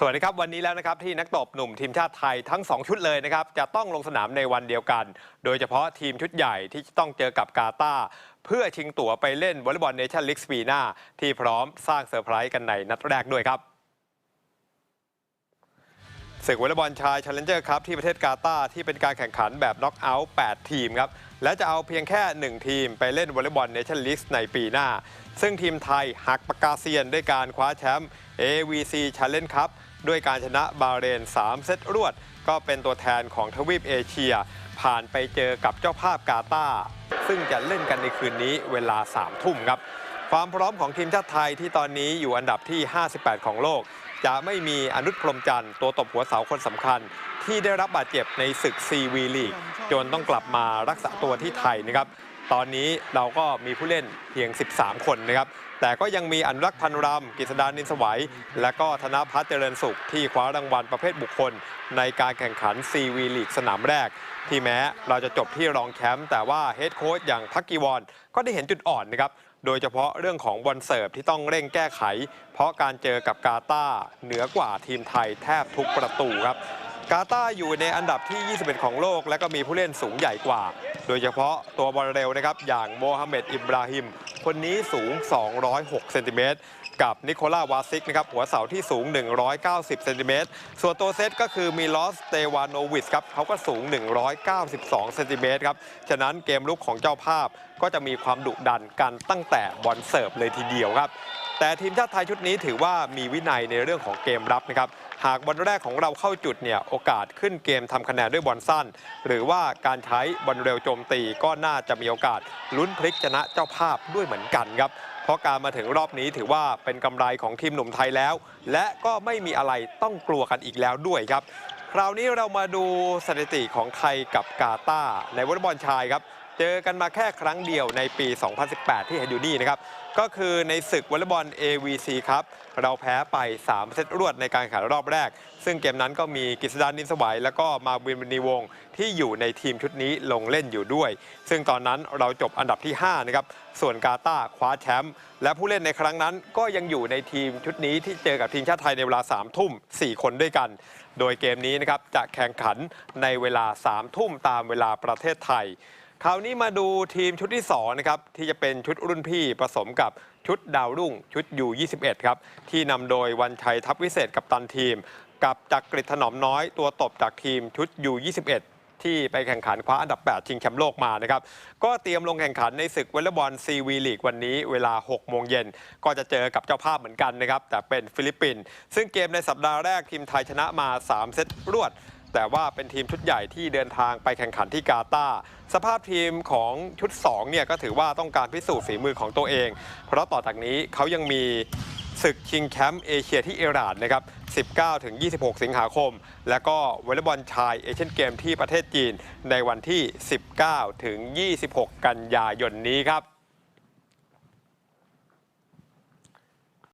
สวัสดีครับ วันนี้แล้วนะครับที่นักตบหนุ่มทีมชาติไทยทั้ง 2 ชุดเลยนะครับ จะต้องลงสนามในวันเดียวกัน โดยเฉพาะทีมชุดใหญ่ที่ต้องเจอกับกาตาร์เพื่อชิงตั๋วไปเล่นวอลเลย์บอลเนชั่นลีกปีหน้า ที่พร้อมสร้างเซอร์ไพรส์กันในนัดแรกด้วยครับศึกวอลเลย์บอลชาย Challenger ครับที่ประเทศกาตาร์ที่เป็นการแข่งขันแบบน็อกเอาท์ 8 ทีมครับ และจะเอาเพียงแค่ 1 ทีมไปเล่นวอลเลย์บอลเนชั่นลีกในปีหน้า ซึ่งทีมไทยหักปากกาเซียนด้วยการคว้าแชมป์ AVC Challenge Cup ด้วยการชนะบาเรน 3 เซตรวด ก็เป็นตัวแทนของทวีปเอเชีย ผ่านไปเจอกับเจ้าภาพกาตาร์ซึ่งจะเล่นกันในคืนนี้เวลา 3 ทุ่มครับ ความพร้อมของทีมชาติไทยที่ตอนนี้อยู่อันดับที่ 58 ของโลก จะไม่มีอนุพรมจันทร์ตัวตบหัวเสาคนสำคัญ ที่ได้รับบาดเจ็บในศึกซีวีลีกจนต้องกลับมารักษาตัวที่ไทยนะครับ ตอนนี้เราก็มีผู้เล่นเพียง 13 คนนะครับ แต่ก็ยังมีอนุรักษ์พันรำกฤษดานินสวัย และก็ธนพัฒน์เจริญสุข ที่คว้ารางวัลประเภทบุคคล ในการแข่งขันซีวีลีกสนามแรกที่แม้เราจะจบที่รองแชมป์แต่ว่าเฮดโค้ชอย่างพักกีวอนก็ได้เห็นจุดอ่อนนะครับ โดยเฉพาะเรื่องของบอลเสิร์ฟที่ต้องเร่งแก้ไข เพราะการเจอกับกาตาเหนือกว่าทีมไทยแทบทุกประตูครับกาตาอยู่ในอันดับที่ 21 ของโลก และก็มีผู้เล่นสูงใหญ่กว่า โดยเฉพาะตัวบอลเร็วนะครับ อย่างโมฮัมเหม็ดอิบราฮิม คนนี้สูง 206 เซนติเมตร กับนิโคลาวาซิกนะครับ หัวเสาที่สูง 190 เซนติเมตร ส่วนตัวเซตก็คือมีลอสเตวานโนวิสครับเขาก็สูง 192 เซนติเมตรครับ ฉะนั้นเกมลุกของเจ้าภาพก็จะมีความดุดันกันตั้งแต่บอลเสิร์ฟเลยทีเดียวครับ แต่ทีมชาติไทยชุดนี้ถือว่ามีวินัยในเรื่องของเกมรับนะครับ หากบอลแรกของเราเข้าจุดเนี่ยโอกาสขึ้นเกมทำคะแนนด้วยบอลสั้น หรือว่าการใช้บอลเร็วโจมตีก็น่าจะมีโอกาสลุ้นพลิกชนะเจ้าภาพด้วยเหมือนกันครับเพราะการมาถึงรอบนี้ถือว่าเป็นกำไรของทีมหนุ่มไทยแล้ว และก็ไม่มีอะไรต้องกลัวกันอีกแล้วด้วยครับ คราวนี้เรามาดูสถิติของไทยกับกาตาร์ในวอลเลย์บอลชายครับ เจอกันมาแค่ครั้งเดียวในปี 2018 ที่เห็นอยู่นี่นะครับ ก็คือในศึกวอลเลย์บอล AVC ครับ เราแพ้ไป 3 เซตรวดในการแข่งขันรอบแรก ซึ่งเกมนั้นก็มีกฤษดานินสวัย แล้วก็มาวินวณีวงศ์ที่อยู่ในทีมชุดนี้ลงเล่นอยู่ด้วย ซึ่งตอนนั้นเราจบอันดับที่ 5 นะครับ ส่วนกาตาคว้าแชมป์และผู้เล่นในครั้งนั้นก็ยังอยู่ในทีมชุดนี้ที่เจอกับทีมชาติไทยในเวลา3ทุ่ม4 คนด้วยกัน โดยเกมนี้นะครับจะแข่งขันในเวลา3ทุ่มตามเวลาประเทศไทย คราวนี้มาดูทีมชุดที่2นะครับที่จะเป็นชุดรุ่นพี่ผสมกับชุดดาวรุ่ง ชุดยู21ครับที่นำโดยวันชัยทัพวิเศษกับตันทีม กับจักริดถนอมน้อยตัวตบจากทีมชุดยู21ที่ไปแข่งขันคว้าอันดับ 8 ชิงแชมป์โลกมานะครับ ก็เตรียมลงแข่งขันในศึกวอลเลย์บอลซีวีลีกวันนี้เวลา 6 โมงเย็น ก็จะเจอกับเจ้าภาพเหมือนกันนะครับ แต่เป็นฟิลิปปินส์ซึ่งเกมในสัปดาห์แรกทีมไทยชนะมา 3 เซตรวด แต่ว่าเป็นทีมชุดใหญ่ที่เดินทางไปแข่งขันที่กาตาร์สภาพทีมของชุด2เนี่ยก็ถือว่าต้องการพิสูจน์ฝีมือของตัวเอง เพราะต่อจากนี้เขายังมีศึกชิงแชมป์เอเชียที่เอรานนะครับ 19 ถึง 26 สิงหาคม แล้วก็วอลเลย์บอลชายเอเชียนเกมที่ประเทศจีนในวันที่ 19 ถึง 26 กันยายนนี้ครับ